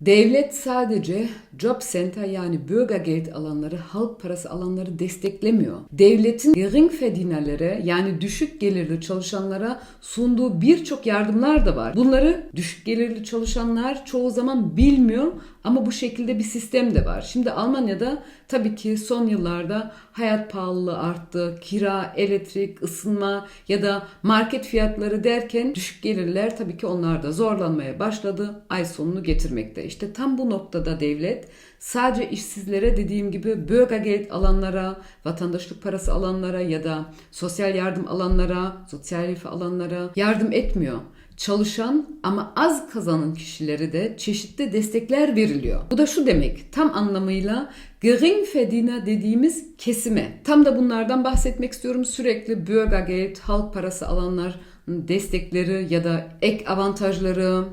Devlet sadece job center yani bürgergeld alanları, halk parası alanları desteklemiyor. Devletin geringverdienerlere yani düşük gelirli çalışanlara sunduğu birçok yardımlar da var. Bunları düşük gelirli çalışanlar çoğu zaman bilmiyor ama bu şekilde bir sistem de var. Şimdi Almanya'da tabii ki son yıllarda hayat pahalılığı arttı. Kira, elektrik, ısınma ya da market fiyatları derken düşük gelirler tabii ki onlar da zorlanmaya başladı. Ay sonunu getirmekte. İşte tam bu noktada devlet sadece işsizlere dediğim gibi bürgergeld alanlara, vatandaşlık parası alanlara ya da sosyal yardım alanlara, sosyal hilfe alanlara yardım etmiyor çalışan ama az kazanan kişilere de çeşitli destekler veriliyor. Bu da şu demek tam anlamıyla Geringverdiener dediğimiz kesime. Tam da bunlardan bahsetmek istiyorum. Sürekli Bürgergeld, halk parası alanlar destekleri ya da ek avantajları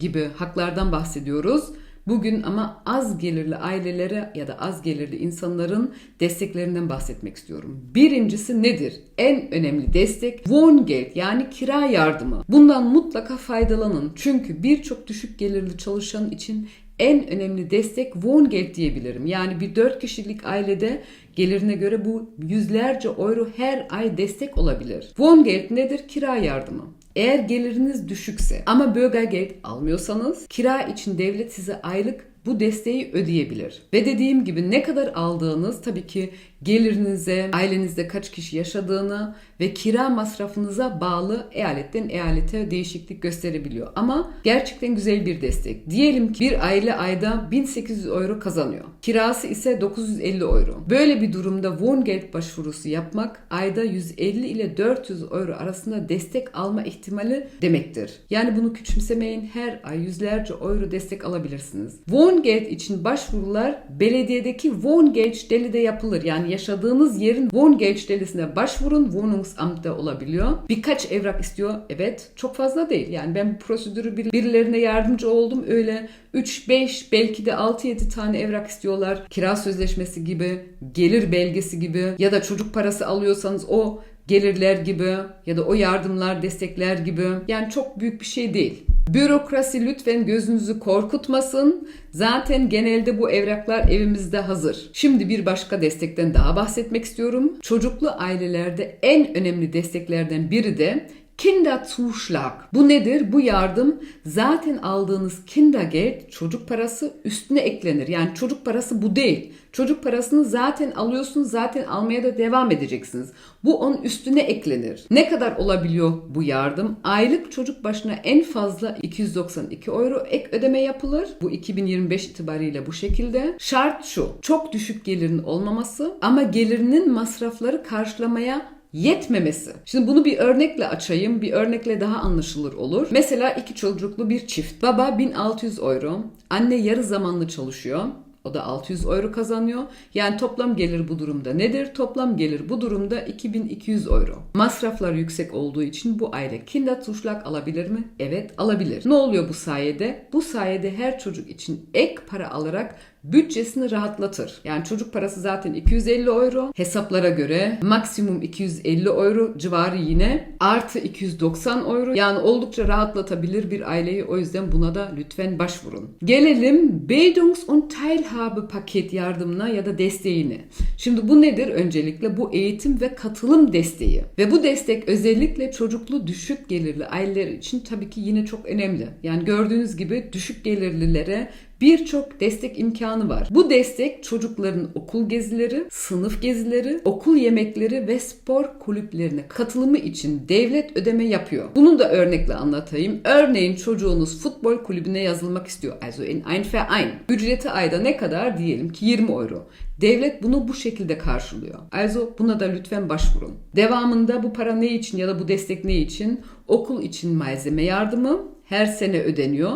gibi haklardan bahsediyoruz. Bugün ama az gelirli ailelere ya da az gelirli insanların desteklerinden bahsetmek istiyorum. Birincisi nedir? En önemli destek Wohngeld yani kira yardımı. Bundan mutlaka faydalanın. Çünkü birçok düşük gelirli çalışan için en önemli destek Wohngeld diyebilirim. Yani bir 4 kişilik ailede gelirine göre bu yüzlerce euro her ay destek olabilir. Wohngeld nedir? Kira yardımı. Eğer geliriniz düşükse ama bürgergeld almıyorsanız kira için devlet size aylık bu desteği ödeyebilir. Ve dediğim gibi ne kadar aldığınız tabii ki gelirinize, ailenizde kaç kişi yaşadığını ve kira masrafınıza bağlı eyaletten eyalete değişiklik gösterebiliyor. Ama gerçekten güzel bir destek. Diyelim ki bir aile ayda 1800 euro kazanıyor. Kirası ise 950 euro. Böyle bir durumda Wohngeld başvurusu yapmak ayda 150 ile 400 euro arasında destek alma ihtimali demektir. Yani bunu küçümsemeyin. Her ay yüzlerce euro destek alabilirsiniz. Wohngeld için başvurular belediyedeki Wohngeldstelle de yapılır. Yani yaşadığınız yerin Wohngeldstellesine başvurun. Wohnungsamt'ta olabiliyor. Birkaç evrak istiyor. Evet. Çok fazla değil. Yani ben bu prosedürü bir- birilerine yardımcı oldum. Öyle 3, 5 belki de 6, 7 tane evrak istiyorlar. Kira sözleşmesi gibi, gelir belgesi gibi ya da çocuk parası alıyorsanız o gelirler gibi ya da o yardımlar, destekler gibi. Yani çok büyük bir şey değil. Bürokrasi lütfen gözünüzü korkutmasın. Zaten genelde bu evraklar evimizde hazır. Şimdi bir başka destekten daha bahsetmek istiyorum. Çocuklu ailelerde en önemli desteklerden biri de Kinderzuschlag. Bu nedir? Bu yardım zaten aldığınız Kindergeld çocuk parası üstüne eklenir. Yani çocuk parası bu değil. Çocuk parasını zaten alıyorsunuz, zaten almaya da devam edeceksiniz. Bu onun üstüne eklenir. Ne kadar olabiliyor bu yardım? Aylık çocuk başına en fazla 292 euro ek ödeme yapılır. Bu 2025 itibariyle bu şekilde. Şart şu. Çok düşük gelirin olmaması ama gelirinin masrafları karşılamaya yetmemesi. Şimdi bunu bir örnekle açayım. Bir örnekle daha anlaşılır olur. Mesela iki çocuklu bir çift. Baba 1600 euro. Anne yarı zamanlı çalışıyor. O da 600 euro kazanıyor. Yani toplam gelir bu durumda nedir? Toplam gelir bu durumda 2200 euro. Masraflar yüksek olduğu için bu aile Kinderzuschlag alabilir mi? Evet alabilir. Ne oluyor bu sayede? Bu sayede her çocuk için ek para alarak bütçesini rahatlatır. Yani çocuk parası zaten 250 euro. Hesaplara göre maksimum 250 euro civarı yine. Artı 290 euro. Yani oldukça rahatlatabilir bir aileyi. O yüzden buna da lütfen başvurun. Gelelim Bildungs- und Teilhabe paket yardımına ya da desteğine. Şimdi bu nedir? Öncelikle bu eğitim ve katılım desteği. Ve bu destek özellikle çocuklu düşük gelirli aileler için tabii ki yine çok önemli. Yani gördüğünüz gibi düşük gelirlilere birçok destek imkanı var. Bu destek çocukların okul gezileri, sınıf gezileri, okul yemekleri ve spor kulüplerine katılımı için devlet ödeme yapıyor. Bunu da örnekle anlatayım. Örneğin çocuğunuz futbol kulübüne yazılmak istiyor. Also in ein Verein. Ücreti ayda ne kadar? Diyelim ki 20 euro. Devlet bunu bu şekilde karşılıyor. Also buna da lütfen başvurun. Devamında bu para ne için ya da bu destek ne için? Okul için malzeme yardımı her sene ödeniyor.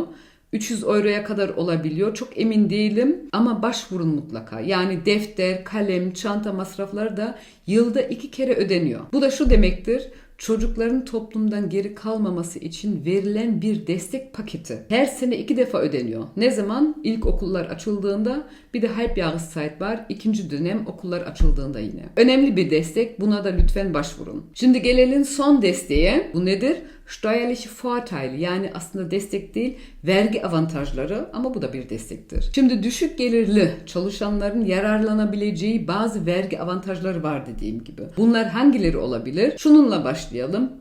300 euroya kadar olabiliyor. Çok emin değilim ama başvurun mutlaka. Yani defter, kalem, çanta masrafları da yılda iki kere ödeniyor. Bu da şu demektir. Çocukların toplumdan geri kalmaması için verilen bir destek paketi. Her sene iki defa ödeniyor. Ne zaman? İlk okullar açıldığında bir de Halbjahreszeit var. İkinci dönem okullar açıldığında yine. Önemli bir destek. Buna da lütfen başvurun. Şimdi gelelim son desteğe. Bu nedir? steuerliche Vorteile yani aslında destek değil vergi avantajları ama bu da bir destektir. Şimdi düşük gelirli çalışanların yararlanabileceği bazı vergi avantajları var dediğim gibi. Bunlar hangileri olabilir? Şununla başlayalım.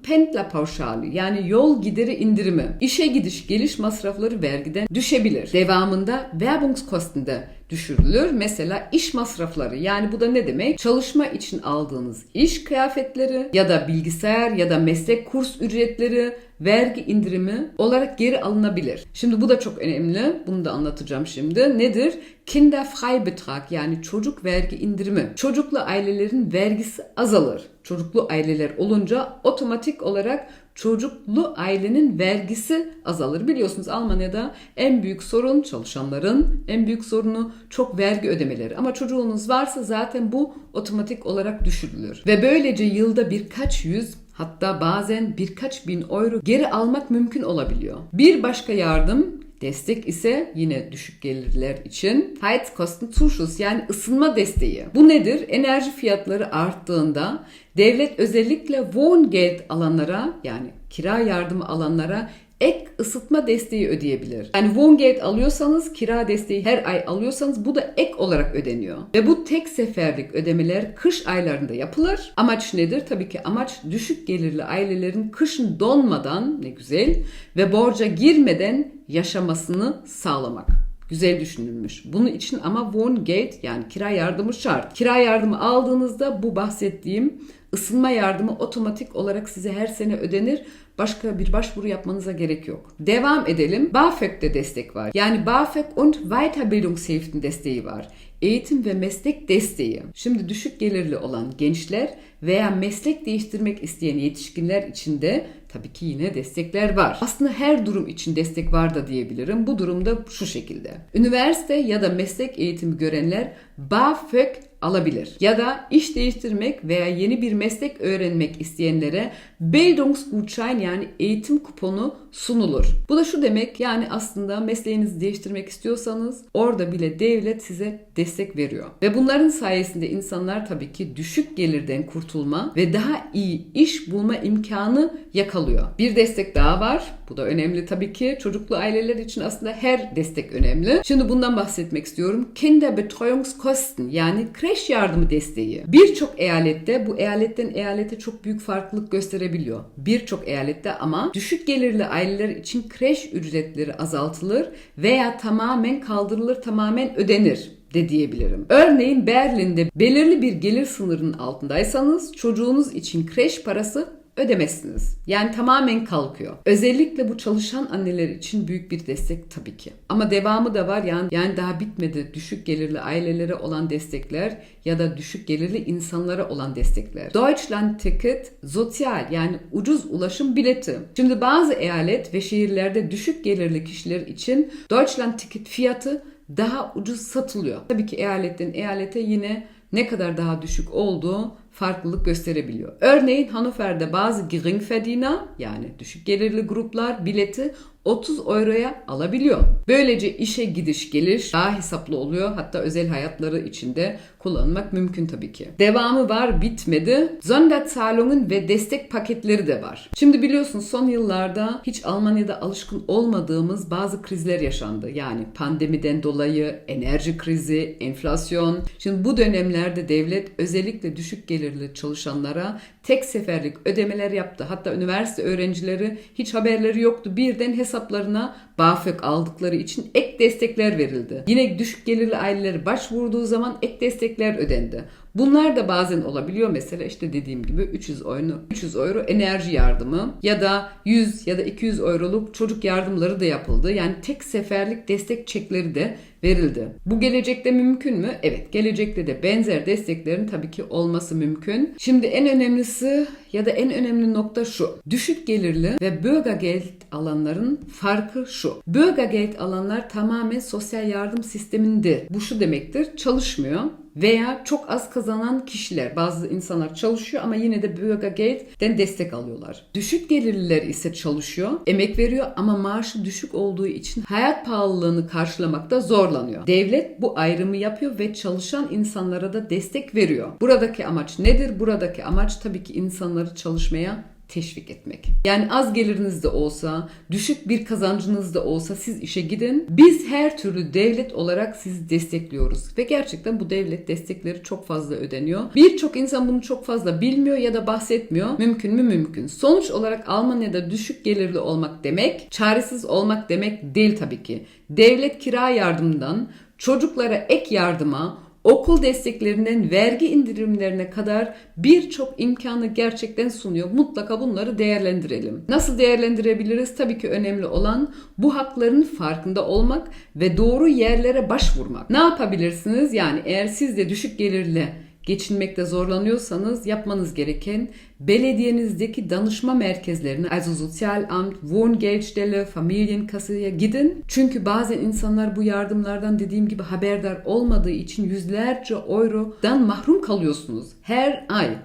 Pendler pauşali yani yol gideri indirimi. İşe gidiş geliş masrafları vergiden düşebilir. Devamında Werbungskosten de düşürülür. Mesela iş masrafları yani bu da ne demek? Çalışma için aldığınız iş kıyafetleri ya da bilgisayar ya da meslek kurs ücretleri vergi indirimi olarak geri alınabilir. Şimdi bu da çok önemli. Bunu da anlatacağım şimdi. Nedir? Kinderfreibetrag yani çocuk vergi indirimi. Çocuklu ailelerin vergisi azalır. Çocuklu aileler olunca otomatik olarak çocuklu ailenin vergisi azalır. Biliyorsunuz Almanya'da en büyük sorun çalışanların en büyük sorunu çok vergi ödemeleri. Ama çocuğunuz varsa zaten bu otomatik olarak düşürülür. Ve böylece yılda birkaç yüz hatta bazen birkaç bin euro geri almak mümkün olabiliyor. Bir başka yardım Destek ise yine düşük gelirler için Heizkostenzuschuss yani ısınma desteği. Bu nedir? Enerji fiyatları arttığında devlet özellikle Wohngeld alanlara yani kira yardımı alanlara ek ısıtma desteği ödeyebilir. Yani Wohngeld alıyorsanız, kira desteği her ay alıyorsanız bu da ek olarak ödeniyor. Ve bu tek seferlik ödemeler kış aylarında yapılır. Amaç nedir? Tabii ki amaç düşük gelirli ailelerin kışın donmadan ne güzel ve borca girmeden yaşamasını sağlamak. Güzel düşünülmüş. Bunun için ama Wohngeld yani kira yardımı şart. Kira yardımı aldığınızda bu bahsettiğim ısınma yardımı otomatik olarak size her sene ödenir. Başka bir başvuru yapmanıza gerek yok. Devam edelim. BAföG'de destek var. Yani BAföG und Weiterbildungshilfen desteği var. Eğitim ve meslek desteği. Şimdi düşük gelirli olan gençler veya meslek değiştirmek isteyen yetişkinler için de tabii ki yine destekler var. Aslında her durum için destek var da diyebilirim. Bu durumda şu şekilde. Üniversite ya da meslek eğitimi görenler BAföG alabilir. Ya da iş değiştirmek veya yeni bir meslek öğrenmek isteyenlere Bildungsgutschein yani eğitim kuponu sunulur. Bu da şu demek yani aslında mesleğinizi değiştirmek istiyorsanız orada bile devlet size destek veriyor. Ve bunların sayesinde insanlar tabii ki düşük gelirden kurtulma ve daha iyi iş bulma imkanı yakalıyor. Bir destek daha var. Bu da önemli tabii ki. Çocuklu aileler için aslında her destek önemli. Şimdi bundan bahsetmek istiyorum. Kinderbetreuungskosten yani kreş yardımı desteği. Birçok eyalette bu eyaletten eyalete çok büyük farklılık gösterebiliyor. Birçok eyalette ama düşük gelirli aileler için kreş ücretleri azaltılır veya tamamen kaldırılır, tamamen ödenir de diyebilirim. Örneğin Berlin'de belirli bir gelir sınırının altındaysanız çocuğunuz için kreş parası ödemezsiniz. Yani tamamen kalkıyor. Özellikle bu çalışan anneler için büyük bir destek tabii ki. Ama devamı da var yani, yani daha bitmedi. Düşük gelirli ailelere olan destekler ya da düşük gelirli insanlara olan destekler. Deutschland Ticket sosyal yani ucuz ulaşım bileti. Şimdi bazı eyalet ve şehirlerde düşük gelirli kişiler için Deutschland Ticket fiyatı daha ucuz satılıyor. Tabii ki eyaletten eyalete yine ne kadar daha düşük olduğu farklılık gösterebiliyor. Örneğin Hannover'de bazı Geringverdiener yani düşük gelirli gruplar bileti 30 euroya alabiliyor. Böylece işe gidiş geliş daha hesaplı oluyor. Hatta özel hayatları içinde kullanmak mümkün tabii ki. Devamı var bitmedi. Sonderzahlungen ve destek paketleri de var. Şimdi biliyorsunuz son yıllarda hiç Almanya'da alışkın olmadığımız bazı krizler yaşandı. Yani pandemiden dolayı enerji krizi, enflasyon. Şimdi bu dönemlerde devlet özellikle düşük gelirli çalışanlara tek seferlik ödemeler yaptı. Hatta üniversite öğrencileri hiç haberleri yoktu. Birden hesaplarına BAföG aldıkları için ek destekler verildi. Yine düşük gelirli aileleri başvurduğu zaman ek destekler ödendi. Bunlar da bazen olabiliyor. Mesela işte dediğim gibi 300 euro, 300 euro enerji yardımı ya da 100 ya da 200 euroluk çocuk yardımları da yapıldı. Yani tek seferlik destek çekleri de verildi. Bu gelecekte mümkün mü? Evet, gelecekte de benzer desteklerin tabii ki olması mümkün. Şimdi en önemlisi ya da en önemli nokta şu. Düşük gelirli ve Bürgergeld alanların farkı şu. Bürgergeld alanlar tamamen sosyal yardım sisteminde. Bu şu demektir. Çalışmıyor veya çok az kazanan kişiler. Bazı insanlar çalışıyor ama yine de Bürgergeld'den destek alıyorlar. Düşük gelirliler ise çalışıyor, emek veriyor ama maaşı düşük olduğu için hayat pahalılığını karşılamakta zorlanıyor. Devlet bu ayrımı yapıyor ve çalışan insanlara da destek veriyor. Buradaki amaç nedir? Buradaki amaç tabii ki insanları çalışmaya teşvik etmek. Yani az geliriniz de olsa, düşük bir kazancınız da olsa siz işe gidin. Biz her türlü devlet olarak sizi destekliyoruz. Ve gerçekten bu devlet destekleri çok fazla ödeniyor. Birçok insan bunu çok fazla bilmiyor ya da bahsetmiyor. Mümkün mü? Mümkün. Sonuç olarak Almanya'da düşük gelirli olmak demek, çaresiz olmak demek değil tabii ki. Devlet kira yardımından, çocuklara ek yardıma, okul desteklerinden vergi indirimlerine kadar birçok imkanı gerçekten sunuyor. Mutlaka bunları değerlendirelim. Nasıl değerlendirebiliriz? Tabii ki önemli olan bu hakların farkında olmak ve doğru yerlere başvurmak. Ne yapabilirsiniz? Yani eğer siz de düşük gelirli geçinmekte zorlanıyorsanız yapmanız gereken belediyenizdeki danışma merkezlerine also Sozialamt, Wohngeldstelle, Familienkassa'ya gidin. Çünkü bazen insanlar bu yardımlardan dediğim gibi haberdar olmadığı için yüzlerce eurodan mahrum kalıyorsunuz her ay.